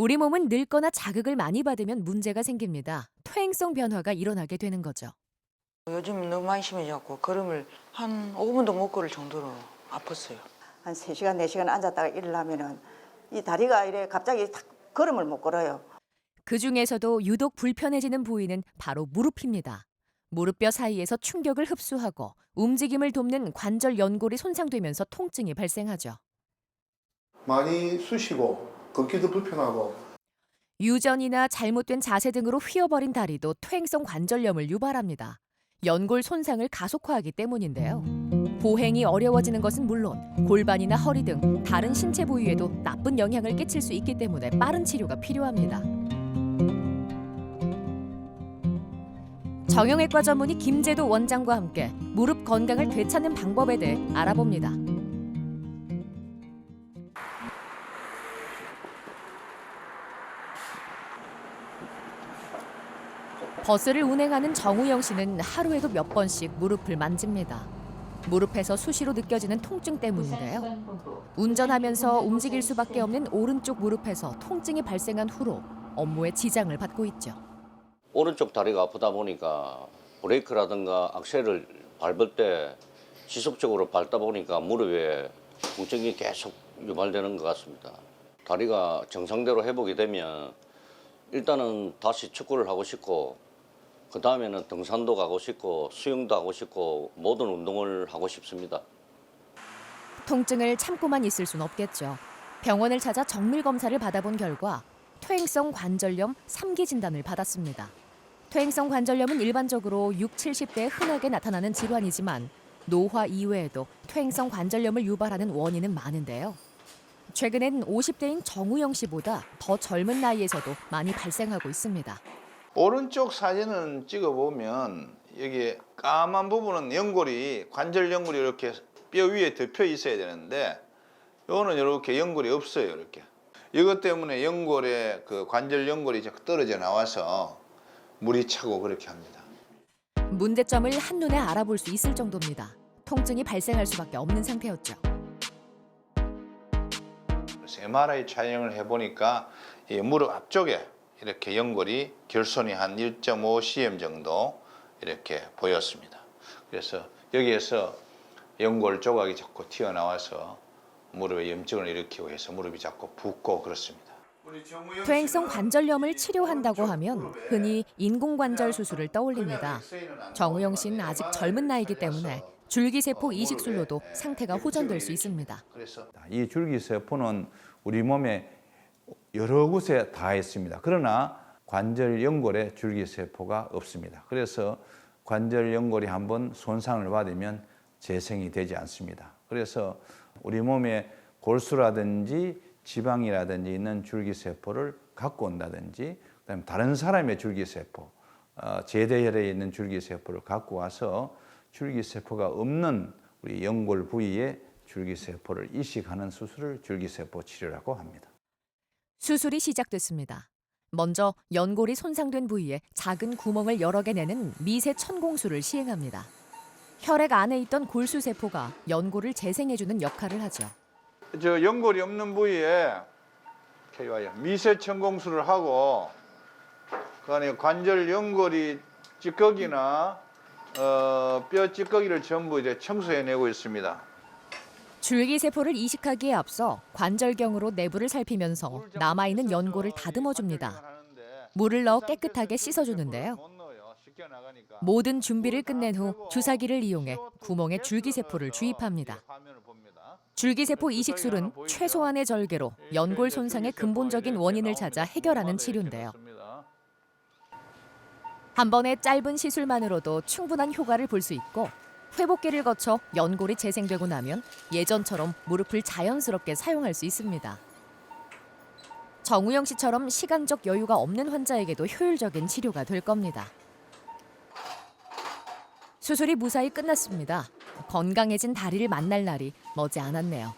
우리 몸은 늙거나 자극을 많이 받으면 문제가 생깁니다. 퇴행성 변화가 일어나게 되는 거죠. 요즘 너무 많이 심해져갖고 걸음을 한 5분도 못 걸을 정도로 아팠어요. 한 3시간, 4시간 앉았다가 일어나면은 이 다리가 이래 갑자기 탁 걸음을 못 걸어요. 그 중에서도 유독 불편해지는 부위는 바로 무릎입니다. 무릎뼈 사이에서 충격을 흡수하고 움직임을 돕는 관절 연골이 손상되면서 통증이 발생하죠. 많이 쑤시고 걷기도 불편하고 유전이나 잘못된 자세 등으로 휘어버린 다리도 퇴행성 관절염을 유발합니다. 연골 손상을 가속화하기 때문인데요. 보행이 어려워지는 것은 물론 골반이나 허리 등 다른 신체 부위에도 나쁜 영향을 끼칠 수 있기 때문에 빠른 치료가 필요합니다. 정형외과 전문의 김재도 원장과 함께 무릎 건강을 되찾는 방법에 대해 알아봅니다. 버스를 운행하는 정우영 씨는 하루에도 몇 번씩 무릎을 만집니다. 무릎에서 수시로 느껴지는 통증 때문인데요. 운전하면서 움직일 수밖에 없는 오른쪽 무릎에서 통증이 발생한 후로 업무에 지장을 받고 있죠. 오른쪽 다리가 아프다 보니까 브레이크라든가 악셀을 밟을 때 지속적으로 밟다 보니까 무릎에 통증이 계속 유발되는 것 같습니다. 다리가 정상대로 회복이 되면 일단은 다시 축구를 하고 싶고 그 다음에는 등산도 가고 싶고 수영도 하고 싶고 모든 운동을 하고 싶습니다. 통증을 참고만 있을 순 없겠죠. 병원을 찾아 정밀 검사를 받아본 결과 퇴행성 관절염 3기 진단을 받았습니다. 퇴행성 관절염은 일반적으로 6, 70대에 흔하게 나타나는 질환이지만 노화 이외에도 퇴행성 관절염을 유발하는 원인은 많은데요. 최근엔 50대인 정우영 씨보다 더 젊은 나이에서도 많이 발생하고 있습니다. 오른쪽 사진을 찍어보면 여기 까만 부분은 연골이 관절 연골이 이렇게 뼈 위에 덮여 있어야 되는데 요거는 이렇게 연골이 없어요 이렇게 이것 때문에 연골에 그 관절 연골이 떨어져 나와서 물이 차고 그렇게 합니다 문제점을 한눈에 알아볼 수 있을 정도입니다. 통증이 발생할 수밖에 없는 상태였죠. 그래서 MRI 촬영을 해보니까 이 무릎 앞쪽에 이렇게 연골이 결손이 한 1.5cm 정도 이렇게 보였습니다. 그래서 여기에서 연골 조각이 자꾸 튀어나와서 무릎에 염증을 일으키고 해서 무릎이 자꾸 붓고 그렇습니다. 퇴행성 관절염을 치료한다고 하면 흔히 인공관절 수술을 떠올립니다. 정우영 씨는 아직 젊은 나이기 때문에 줄기세포 이식술로도 상태가 호전될 수 있습니다. 그래서 이 줄기세포는 우리 몸에 여러 곳에 다 있습니다. 그러나 관절 연골에 줄기세포가 없습니다. 그래서 관절 연골이 한번 손상을 받으면 재생이 되지 않습니다. 그래서 우리 몸에 골수라든지 지방이라든지 있는 줄기세포를 갖고 온다든지 그다음에 다른 사람의 줄기세포, 어, 제대혈에 있는 줄기세포를 갖고 와서 줄기세포가 없는 우리 연골 부위에 줄기세포를 이식하는 수술을 줄기세포 치료라고 합니다. 수술이 시작됐습니다. 먼저 연골이 손상된 부위에 작은 구멍을 여러 개 내는 미세 천공술을 시행합니다. 혈액 안에 있던 골수 세포가 연골을 재생해주는 역할을 하죠. 저 연골이 없는 부위에 와요. 미세 천공술을 하고 그 안에 관절 연골이 찌꺼기나 어, 뼈 찌꺼기를 전부 이제 청소해내고 있습니다. 줄기세포를 이식하기에 앞서 관절경으로 내부를 살피면서 남아있는 연골을 다듬어 줍니다. 물을 넣어 깨끗하게 씻어주는데요. 모든 준비를 끝낸 후 주사기를 이용해 구멍에 줄기세포를 주입합니다. 줄기세포 이식술은 최소한의 절개로 연골 손상의 근본적인 원인을 찾아 해결하는 치료인데요. 한 번의 짧은 시술만으로도 충분한 효과를 볼 수 있고 회복기를 거쳐 연골이 재생되고 나면 예전처럼 무릎을 자연스럽게 사용할 수 있습니다. 정우영 씨처럼 시간적 여유가 없는 환자에게도 효율적인 치료가 될 겁니다. 수술이 무사히 끝났습니다. 건강해진 다리를 만날 날이 머지 않았네요.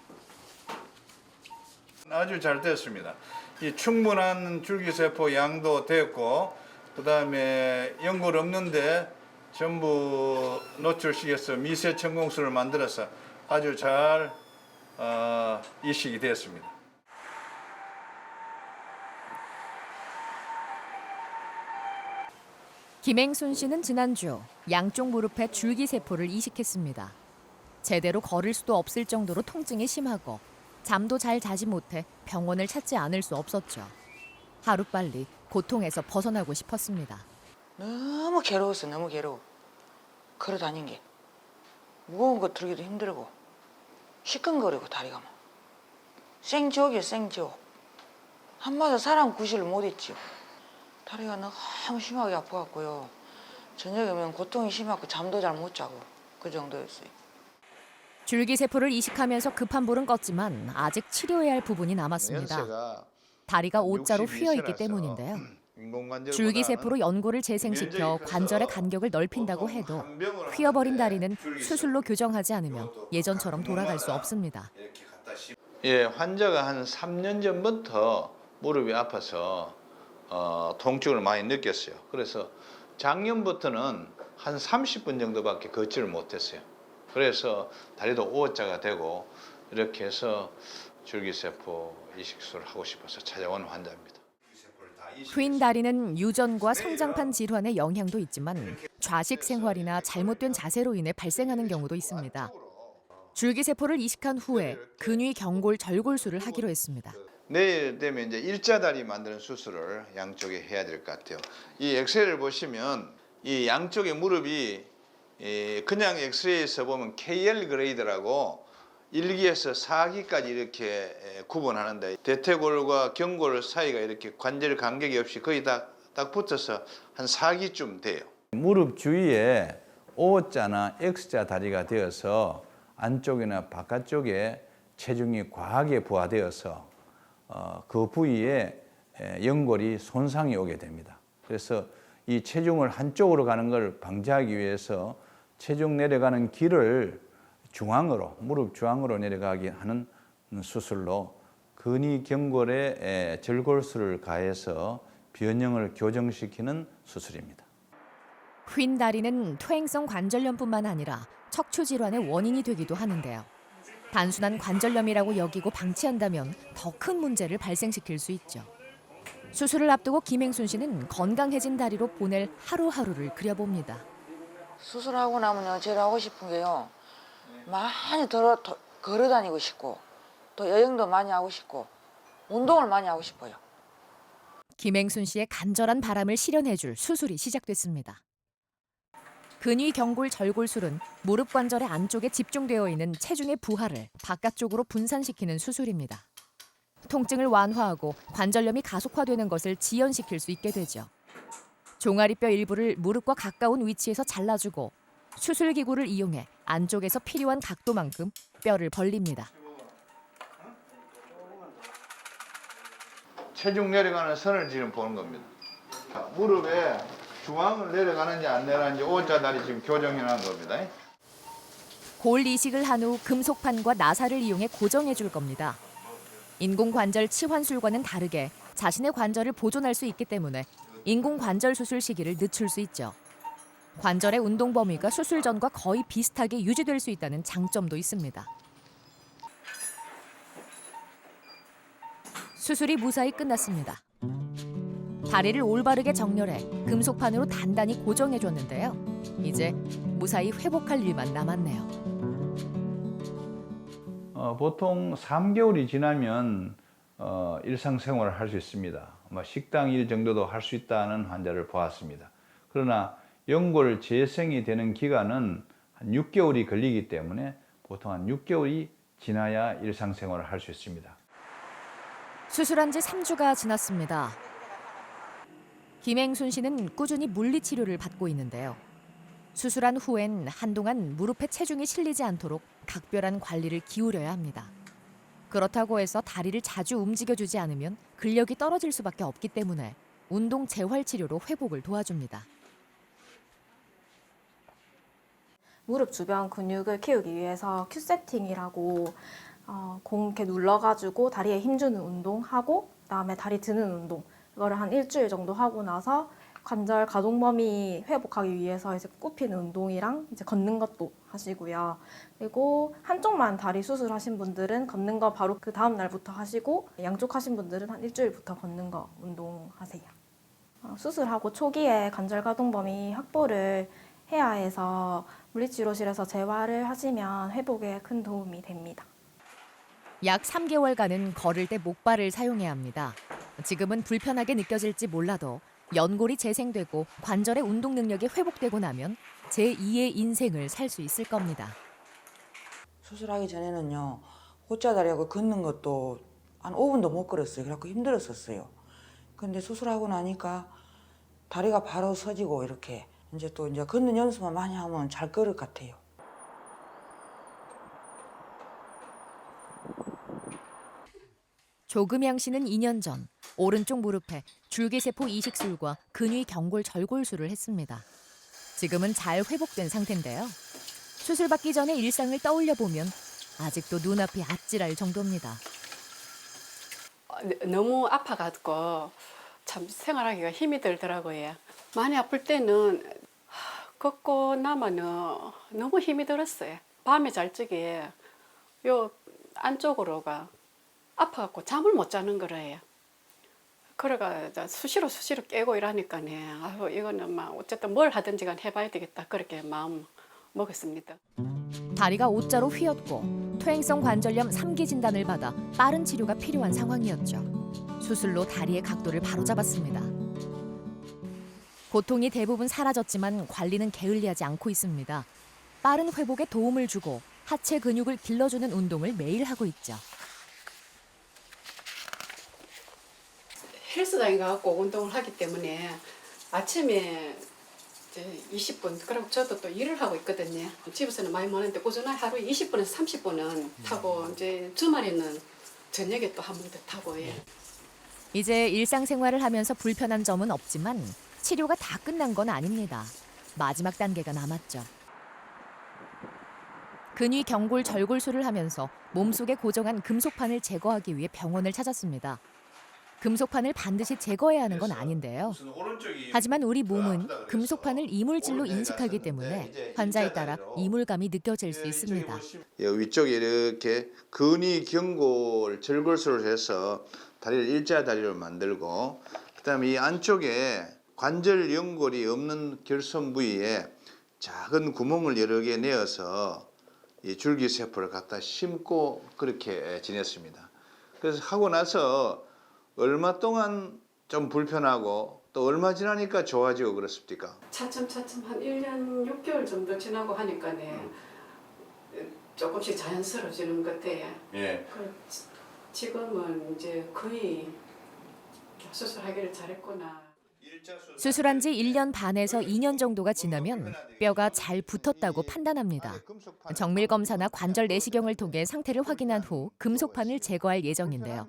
아주 잘 됐습니다. 이 충분한 줄기세포 양도 됐고 그 다음에 연골 없는데 전부 노출시켜서 미세 천공수를 만들어서 아주 잘 어, 이식이 되었습니다. 김행순 씨는 지난주 양쪽 무릎에 줄기세포를 이식했습니다. 제대로 걸을 수도 없을 정도로 통증이 심하고 잠도 잘 자지 못해 병원을 찾지 않을 수 없었죠. 하루빨리 고통에서 벗어나고 싶었습니다. 너무 괴로웠어 너무 괴로워. 걸어 다닌 게. 무거운 거 들기도 힘들고 시큰거리고 다리가 막. 생지옥이야 생지옥. 한마디로 사람 구실을 못했지요 다리가 너무 심하게 아파갖고요. 저녁에면 고통이 심하고 잠도 잘 못 자고 그 정도였어요. 줄기세포를 이식하면서 급한 불은 껐지만 아직 치료해야 할 부분이 남았습니다. 연세가 다리가 옷자로 62 휘어 있기 때문인데요. 줄기세포로 연골을 재생시켜 관절의 간격을 넓힌다고 해도 휘어버린 다리는 수술로 교정하지 않으면 예전처럼 돌아갈 수 없습니다. 예, 환자가 한 3년 전부터 무릎이 아파서 어, 통증을 많이 느꼈어요. 그래서 작년부터는 한 30분 정도밖에 걷지를 못했어요. 그래서 다리도 O자가 되고 이렇게 해서 줄기세포 이식술을 하고 싶어서 찾아온 환자입니다. 휜 다리는 유전과 성장판 질환의 영향도 있지만 좌식 생활이나 잘못된 자세로 인해 발생하는 경우도 있습니다. 줄기세포를 이식한 후에 근위 경골 절골술을 하기로 했습니다. 내일 되면 이제 일자다리 만드는 수술을 양쪽에 해야 될 것 같아요. 이 엑스레이를 보시면 이 양쪽의 무릎이 이 그냥 엑스레이에서 보면 KL 그레이드라고 1기에서 4기까지 이렇게 에, 구분하는데 대퇴골과 경골 사이가 이렇게 관절 간격이 없이 거의 다, 딱 붙어서 한 4기쯤 돼요. 무릎 주위에 O자나 X자 다리가 되어서 안쪽이나 바깥쪽에 체중이 과하게 부하되어서 어, 그 부위에 에, 연골이 손상이 오게 됩니다. 그래서 이 체중을 한쪽으로 가는 걸 방지하기 위해서 체중 내려가는 길을 중앙으로 무릎 중앙으로 내려가게 하는 수술로 근위 경골에 에, 절골술을 가해서 변형을 교정시키는 수술입니다. 휜 다리는 퇴행성 관절염뿐만 아니라 척추 질환의 원인이 되기도 하는데요. 단순한 관절염이라고 여기고 방치한다면 더 큰 문제를 발생시킬 수 있죠. 수술을 앞두고 김행순 씨는 건강해진 다리로 보낼 하루하루를 그려봅니다. 수술하고 나면요 제일 하고 싶은 게요 많이 걸어, 도- 걸어 다니고 싶고 또 여행도 많이 하고 싶고 운동을 많이 하고 싶어요 김행순 씨의 간절한 바람을 실현해줄 수술이 시작됐습니다. 근위 경골 절골술은 무릎 관절의 안쪽에 집중되어 있는 체중의 부하를 바깥쪽으로 분산시키는 수술입니다. 통증을 완화하고 관절염이 가속화되는 것을 지연시킬 수 있게 되죠. 종아리뼈 일부를 무릎과 가까운 위치에서 잘라주고 수술 기구를 이용해 안쪽에서 필요한 각도만큼 뼈를 벌립니다. 체중 내려가는 선을 지금 보는 겁니다. 무릎에 중앙을 내려가는지 안 내려가는지 O자 다리 지금 교정해 놓은 겁니다. 골 이식을 한 후 금속판과 나사를 이용해 고정해 줄 겁니다. 인공 관절 치환술과는 다르게 자신의 관절을 보존할 수 있기 때문에 인공 관절 수술 시기를 늦출 수 있죠. 관절의 운동 범위가 수술 전과 거의 비슷하게 유지될 수 있다는 장점도 있습니다. 수술이 무사히 끝났습니다. 다리를 올바르게 정렬해 금속판으로 단단히 고정해 줬는데요. 이제 무사히 회복할 일만 남았네요. 어, 보통 3개월이 지나면 어, 일상생활을 할 수 있습니다. 뭐 식당 일 정도도 할 수 있다는 환자를 보았습니다. 그러나 연골 재생이 되는 기간은 한 6개월이 걸리기 때문에 보통 한 6개월이 지나야 일상생활을 할 수 있습니다. 수술한 지 3주가 지났습니다. 김행순 씨는 꾸준히 물리치료를 받고 있는데요. 수술한 후엔 한동안 무릎에 체중이 실리지 않도록 각별한 관리를 기울여야 합니다. 그렇다고 해서 다리를 자주 움직여주지 않으면 근력이 떨어질 수밖에 없기 때문에 운동 재활 치료로 회복을 도와줍니다. 무릎 주변 근육을 키우기 위해서 큐 세팅이라고 어, 공 이렇게 눌러가지고 다리에 힘주는 운동하고 그다음에 다리 드는 운동 이거를 한 일주일 정도 하고 나서 관절 가동 범위 회복하기 위해서 이제 굽히는 운동이랑 이제 걷는 것도 하시고요. 그리고 한쪽만 다리 수술하신 분들은 걷는 거 바로 그 다음 날부터 하시고 양쪽 하신 분들은 한 일주일부터 걷는 거 운동하세요. 어, 수술하고 초기에 관절 가동 범위 확보를 해야 해서 물리치료실에서 재활을 하시면 회복에 큰 도움이 됩니다. 약 3개월간은 걸을 때 목발을 사용해야 합니다. 지금은 불편하게 느껴질지 몰라도 연골이 재생되고 관절의 운동 능력이 회복되고 나면 제2의 인생을 살 수 있을 겁니다. 수술하기 전에는요 호자다리하고 걷는 것도 한 5분도 못 걸었어요. 그래갖고 힘들었었어요. 근데 수술하고 나니까 다리가 바로 서지고 이렇게 이제 또 이제 걷는 연습만 많이 하면 잘 걸을 것 같아요. 조금양 씨는 2년 전 오른쪽 무릎에 줄기세포 이식술과 근위 경골 절골술을 했습니다. 지금은 잘 회복된 상태인데요. 수술 받기 전에 일상을 떠올려 보면 아직도 눈앞이 아찔할 정도입니다. 어, 너무 아파가지고 참 생활하기가 힘이 들더라고요. 많이 아플 때는 하, 걷고 나면은 너무 힘이 들었어요. 밤에 잘 적에 요 안쪽으로가 아파갖고 잠을 못 자는 거래요. 그래가 수시로 수시로 깨고 이러니까네. 아유 이거는 막 어쨌든 뭘 하든지 간 해봐야 되겠다 그렇게 마음 먹었습니다. 다리가 옷자로 휘었고 퇴행성 관절염 3기 진단을 받아 빠른 치료가 필요한 상황이었죠. 수술로 다리의 각도를 바로잡았습니다. 고통이 대부분 사라졌지만 관리는 게을리하지 않고 있습니다. 빠른 회복에 도움을 주고 하체 근육을 길러주는 운동을 매일 하고 있죠. 헬스장에 가고 운동을 하기 때문에 아침에 이제 20분 그리고 저도 또 일을 하고 있거든요. 집에서는 많이 먹는데 꾸준하게 하루에 20분에서 30분은 타고 이제 주말에는 저녁에 또 한 번 더 타고 예. 이제 일상생활을 하면서 불편한 점은 없지만 치료가 다 끝난 건 아닙니다. 마지막 단계가 남았죠. 근위 경골 절골술을 하면서 몸속에 고정한 금속판을 제거하기 위해 병원을 찾았습니다. 금속판을 반드시 제거해야 하는 건 아닌데요. 하지만 우리 몸은 금속판을 이물질로 인식하기 때문에 환자에 따라 이물감이 느껴질 수 있습니다. 이 위쪽에 이렇게 근위 경골 절골술을 해서 다리를 일자 다리로 만들고 그다음에 이 안쪽에 관절 연골이 없는 결손 부위에 작은 구멍을 여러 개 내어서 이 줄기세포를 갖다 심고 그렇게 지냈습니다. 그래서 하고 나서 얼마 동안 좀 불편하고 또 얼마 지나니까 좋아지고 그렇습니까? 차츰 차츰 한 1년 6개월 정도 지나고 하니까 네 조금씩 자연스러워지는 것 같아요. 예. 그 지- 지금은 이제 거의 수술하기를 잘했구나. 수술한 지 1년 반에서 2년 정도가 지나면 뼈가 잘 붙었다고 판단합니다. 정밀 검사나 관절 내시경을 통해 상태를 확인한 후 금속판을 제거할 예정인데요.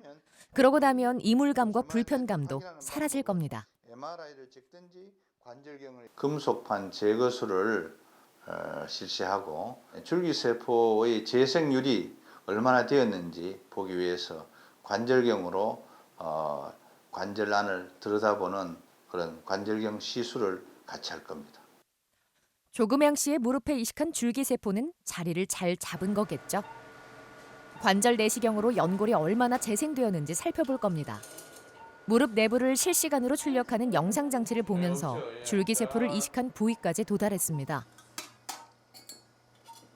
그러고 나면 이물감과 불편감도 사라질 겁니다. MRI를 찍든지 관절경을 금속판 제거술을 어, 실시하고 줄기세포의 재생률이 얼마나 되었는지 보기 위해서 관절경으로 어, 관절안을 들여다보는 그런 관절경 시술을 같이 할 겁니다. 조금양 씨의 무릎에 이식한 줄기세포는 자리를 잘 잡은 거겠죠. 관절 내시경으로 연골이 얼마나 재생되었는지 살펴볼 겁니다. 무릎 내부를 실시간으로 출력하는 영상 장치를 보면서 줄기세포를 이식한 부위까지 도달했습니다.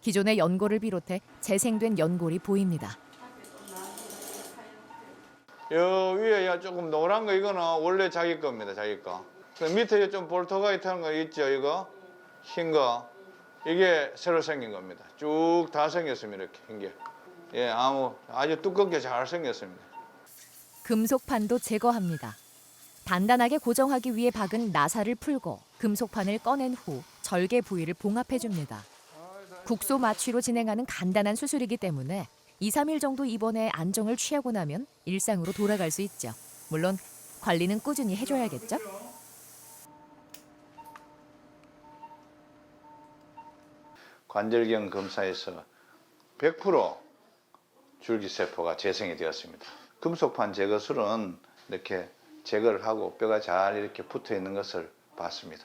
기존의 연골을 비롯해 재생된 연골이 보입니다. 요 위에 야 조금 노란 거 이거는 원래 자기 겁니다. 자기 거. 그 밑에 좀 볼터가이트한 거 있죠. 이거 흰 거. 이게 새로 생긴 겁니다. 쭉 다 생겼습니다. 이렇게 흰 게. 예, 아무 아주 두껍게 잘 생겼습니다. 금속판도 제거합니다. 단단하게 고정하기 위해 박은 나사를 풀고 금속판을 꺼낸 후 절개 부위를 봉합해 줍니다. 국소 마취로 진행하는 간단한 수술이기 때문에 2, 3일 정도 입원해 안정을 취하고 나면 일상으로 돌아갈 수 있죠. 물론 관리는 꾸준히 해줘야겠죠. 관절경 검사에서 100% 줄기세포가 재생이 되었습니다. 금속판 제거술은 이렇게 제거를 하고 뼈가 잘 이렇게 붙어 있는 것을 봤습니다.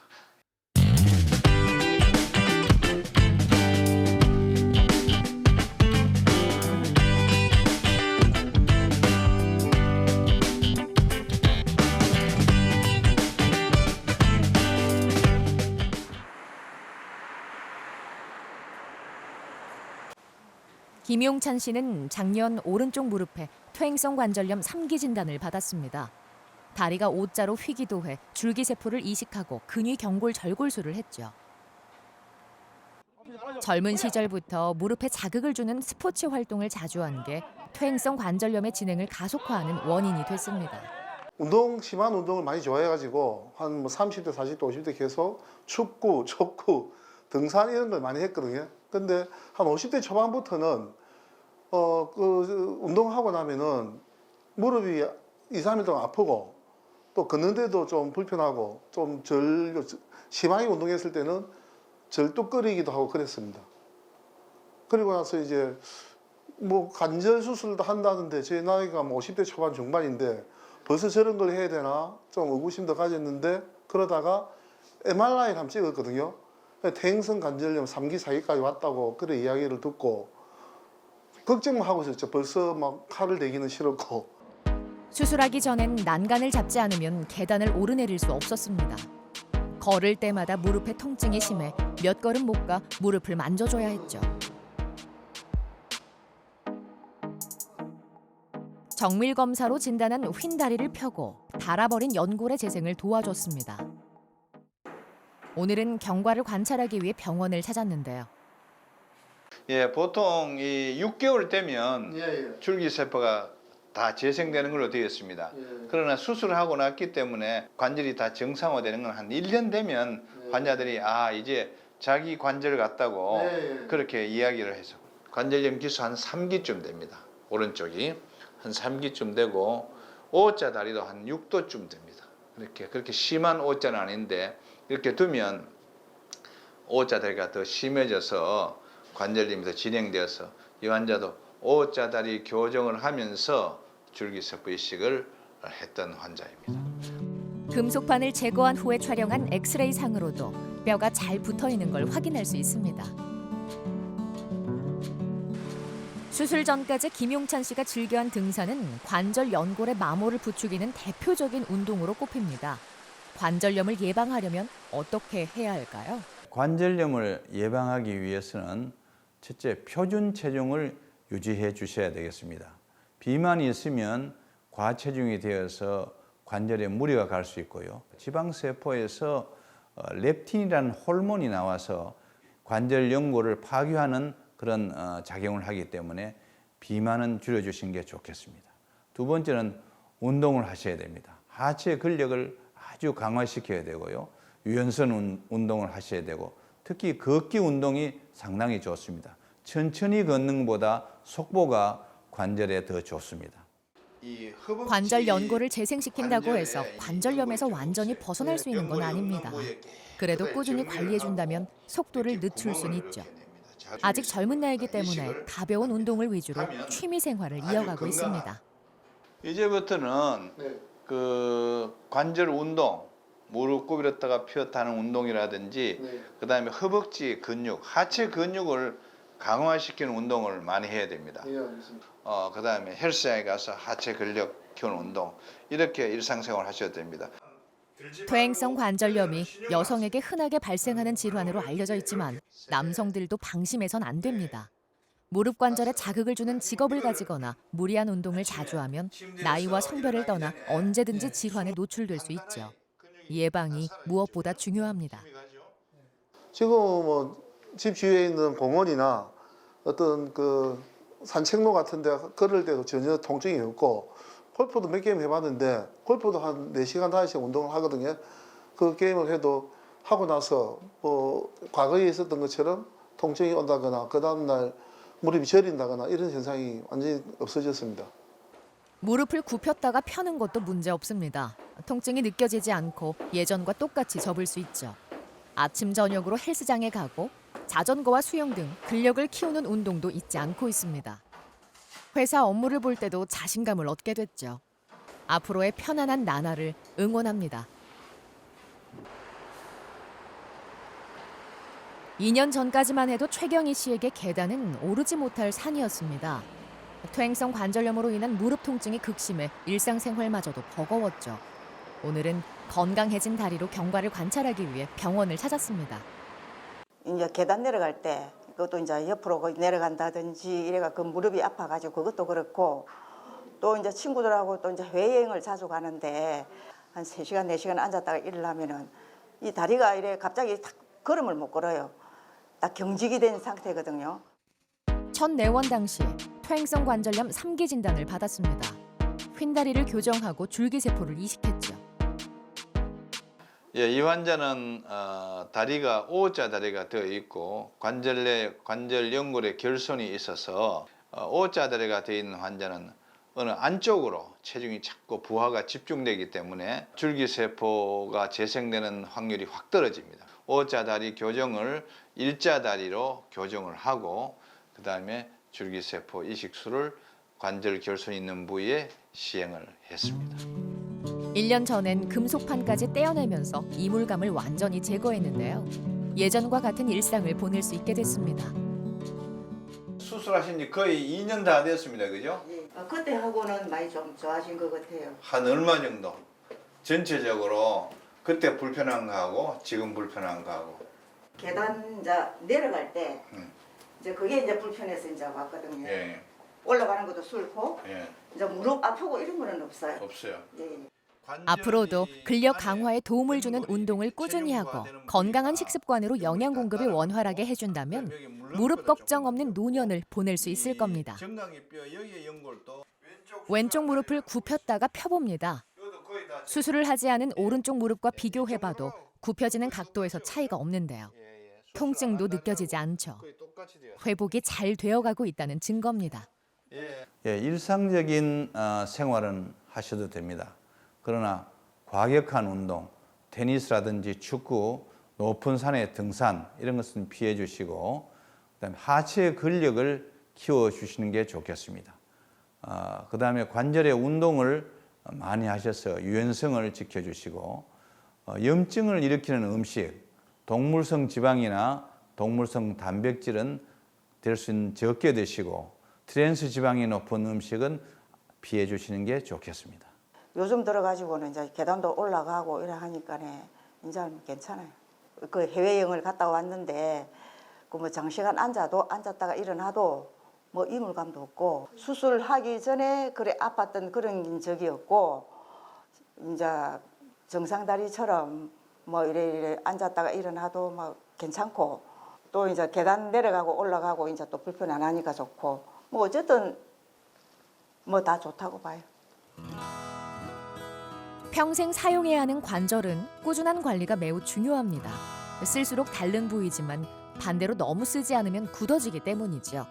김용찬 씨는 작년 오른쪽 무릎에 퇴행성 관절염 3기 진단을 받았습니다. 다리가 O자로 휘기도 해 줄기세포를 이식하고 근위 경골 절골술을 했죠. 젊은 시절부터 무릎에 자극을 주는 스포츠 활동을 자주 한 게 퇴행성 관절염의 진행을 가속화하는 원인이 됐습니다. 운동 심한 운동을 많이 좋아해가지고 한 뭐 30대, 40대, 50대 계속 축구, 족구, 등산 이런 걸 많이 했거든요. 근데 한 50대 초반부터는 어 그 운동하고 나면은 무릎이 2, 3일 동안 아프고 또 걷는데도 좀 불편하고 좀 절 심하게 운동했을 때는 절뚝거리기도 하고 그랬습니다. 그리고 나서 이제 뭐 관절 수술도 한다는데 제 나이가 뭐 50대 초반 중반인데 벌써 저런 걸 해야 되나 좀 의구심도 가졌는데 그러다가 MRI를 한번 찍었거든요. 퇴행성 관절염 3기, 4기까지 왔다고 그런 이야기를 듣고 걱정만 하고 있었죠. 벌써 막 칼을 대기는 싫었고 수술하기 전엔 난간을 잡지 않으면 계단을 오르내릴 수 없었습니다. 걸을 때마다 무릎에 통증이 심해 몇 걸음 못 가 무릎을 만져줘야 했죠. 정밀 검사로 진단한 휜 다리를 펴고 닳아버린 연골의 재생을 도와줬습니다. 오늘은 경과를 관찰하기 위해 병원을 찾았는데요. 예, 보통 이 6개월 되면 예, 줄기세포가 다 재생되는 걸로 되어 있습니다. 예. 그러나 수술을 하고 났기 때문에 관절이 다 정상화되는 건 한 1년 되면 네. 환자들이 아 이제 자기 관절 같다고 네. 그렇게 이야기를 해서 관절염 기수 한 3기쯤 됩니다. 오른쪽이 한 3기쯤 되고 O자 다리도 한 6도쯤 됩니다. 이렇게 그렇게 심한 O자는 아닌데 이렇게 두면 O자 다리가 더 심해져서 더 진행되어서 이 환자도 O자 다리 교정을 하면서 줄기세포 이식을 했던 환자입니다. 금속판을 제거한 후에 촬영한 엑스레이 상으로도 뼈가 잘 붙어 있는 걸 확인할 수 있습니다. 수술 전까지 김용찬 씨가 즐겨한 등산은 관절 연골의 마모를 부추기는 대표적인 운동으로 꼽힙니다. 관절염을 예방하려면 어떻게 해야 할까요? 관절염을 예방하기 위해서는 첫째 표준 체중을 유지해 주셔야 되겠습니다. 비만이 있으면 과체중이 되어서 관절에 무리가 갈 수 있고요. 지방세포에서 어, 렙틴이라는 호르몬이 나와서 관절 연골을 파괴하는 그런 어, 작용을 하기 때문에 비만은 줄여주신 게 좋겠습니다. 두 번째는 운동을 하셔야 됩니다. 하체 근력을 아주 강화시켜야 되고요. 유연성 운- 운동을 하셔야 되고 특히 걷기 운동이 상당히 좋습니다. 천천히 걷는 것보다 속보가 관절에 더 좋습니다. 관절 연골을 재생시킨다고 해서 이 관절염에서 완전히 좀 벗어날 수 있는 건 아닙니다. 그래도 그래, 꾸준히 관리해준다면 속도를 늦출 수는 구멍을 있죠. 아직 젊은 나이기 때문에 가벼운 운동을 위주로 취미 생활을 이어가고 있습니다. 이제부터는 네. 그 관절 운동, 무릎 구부렸다가 펴다 하는 운동이라든지 네. 그다음에 허벅지 근육, 하체 근육을 강화시키는 운동을 많이 해야 됩니다. 예, 알겠습니다. 어, 그다음에 헬스장에 가서 하체 근력 키우는 운동 이렇게 일상생활 하셔야 됩니다. 퇴행성 관절염이 여성에게 흔하게 발생하는 질환으로 알려져 있지만 남성들도 방심해선 안 됩니다. 무릎 관절에 자극을 주는 직업을 가지거나 무리한 운동을 자주 하면 나이와 성별을 떠나 언제든지 질환에 노출될 수 있죠. 예방이 무엇보다 중요합니다. 지금 뭐 집 주위에 있는 공원이나 어떤 그 산책로 같은 데 걸을 때도 전혀 통증이 없고 골프도 몇 게임 해봤는데 골프도 한 4시간, 5시간 운동을 하거든요. 그 게임을 해도 하고 나서 뭐 과거에 있었던 것처럼 통증이 온다거나 그 다음날 무릎이 저린다거나 이런 현상이 완전히 없어졌습니다. 무릎을 굽혔다가 펴는 것도 문제 없습니다. 통증이 느껴지지 않고 예전과 똑같이 접을 수 있죠. 아침 저녁으로 헬스장에 가고 자전거와 수영 등 근력을 키우는 운동도 잊지 않고 있습니다. 회사 업무를 볼 때도 자신감을 얻게 됐죠. 앞으로의 편안한 나날을 응원합니다. 2년 전까지만 해도 최경희 씨에게 계단은 오르지 못할 산이었습니다. 퇴행성 관절염으로 인한 무릎 통증이 극심해 일상생활마저도 버거웠죠. 오늘은 건강해진 다리로 경과를 관찰하기 위해 병원을 찾았습니다. 이제 계단 내려갈 때 그것도 이제 옆으로 내려간다든지 이래가 그 무릎이 아파가지고 그것도 그렇고 또 이제 친구들하고 또 이제 해외여행을 자주 가는데 한 세시간네시간 앉았다가 일어나면은 이 다리가 이래 갑자기 탁 걸음을 못 걸어요. 딱 경직이 된 상태거든요. 첫 내원 당시 퇴행성 관절염 3기 진단을 받았습니다. 휜다리를 교정하고 줄기세포를 이식했죠. 예, 이 환자는 어, 다리가 O자 다리가 되어 있고 관절 내 관절 연골에 결손이 있어서 어, O자 다리가 되어 있는 환자는 어느 안쪽으로 체중이 자꾸 부하가 집중되기 때문에 줄기세포가 재생되는 확률이 확 떨어집니다. O자 다리 교정을 일자 다리로 교정을 하고 그 다음에 줄기세포 이식술을 관절 결손이 있는 부위에 시행을 했습니다. 1년 전엔 금속판까지 떼어내면서 이물감을 완전히 제거했는데요. 예전과 같은 일상을 보낼 수 있게 됐습니다. 수술하신 지 거의 2년 다 됐습니다. 그죠? 어, 그때 하고는 많이 좀 좋아진 것 같아요. 한 얼마 정도? 전체적으로 그때 불편한 거하고 지금 불편한 거하고 계단 이제 내려갈 때 음. 이제 그게 이제 불편해서 이제 왔거든요. 예, 올라가는 것도 싫고 예, 이제 무릎 아프고 이런 거는 없어요. 없어요. 예, 예. 앞으로도 근력 강화에 도움을 주는 운동을 꾸준히 하고 건강한 식습관으로 영양 공급을 원활하게 해준다면 무릎 걱정 없는 노년을 보낼 수 있을 겁니다. 왼쪽 무릎을 굽혔다가 펴봅니다. 수술을 하지 않은 오른쪽 무릎과 비교해봐도 굽혀지는 각도에서 차이가 없는데요. 예, 예. 통증도 느껴지지 않죠. 회복이 잘 되어가고 있다는 증거입니다. 예. 예, 일상적인 어, 생활은 하셔도 됩니다. 그러나 과격한 운동, 테니스라든지 축구, 높은 산의 등산 이런 것은 피해 주시고 그다음에 하체 근력을 키워 주시는 게 좋겠습니다. 아, 그다음에 관절의 운동을 많이 하셔서 유연성을 지켜 주시고 어, 염증을 일으키는 음식, 동물성 지방이나 동물성 단백질은 될 수 있는 적게 드시고 트랜스 지방이 높은 음식은 피해 주시는 게 좋겠습니다. 요즘 들어가지고는 이제 계단도 올라가고 이래 하니까네 이제 괜찮아요. 그 해외여행을 갔다 왔는데 그 뭐 장시간 앉아도 앉았다가 일어나도 뭐 이물감도 없고 수술하기 전에 그래 아팠던 그런 적이 없고 이제 정상다리처럼 뭐 이래 이래 앉았다가 일어나도 막 괜찮고 또 이제 계단 내려가고 올라가고 이제 또 불편 안 하니까 좋고 뭐 어쨌든 뭐 다 좋다고 봐요. 평생 사용해야 하는 관절은 꾸준한 관리가 매우 중요합니다. 쓸수록 다른 부위지만 반대로 너무 쓰지 않으면 굳어지기 때문이죠.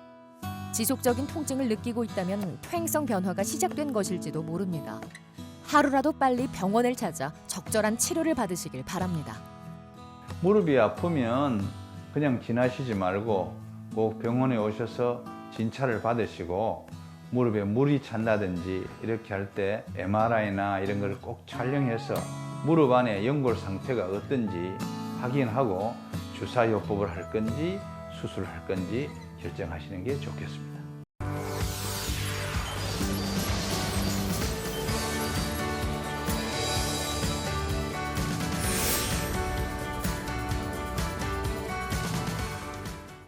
지속적인 통증을 느끼고 있다면 퇴행성 변화가 시작된 것일지도 모릅니다. 하루라도 빨리 병원을 찾아 적절한 치료를 받으시길 바랍니다. 무릎이 아프면 그냥 지나시지 말고 꼭 병원에 오셔서 진찰을 받으시고 무릎에 물이 찬다든지 이렇게 할 때 MRI나 이런 걸 꼭 촬영해서 무릎 안에 연골 상태가 어떤지 확인하고 주사요법을 할 건지 수술을 할 건지 결정하시는 게 좋겠습니다.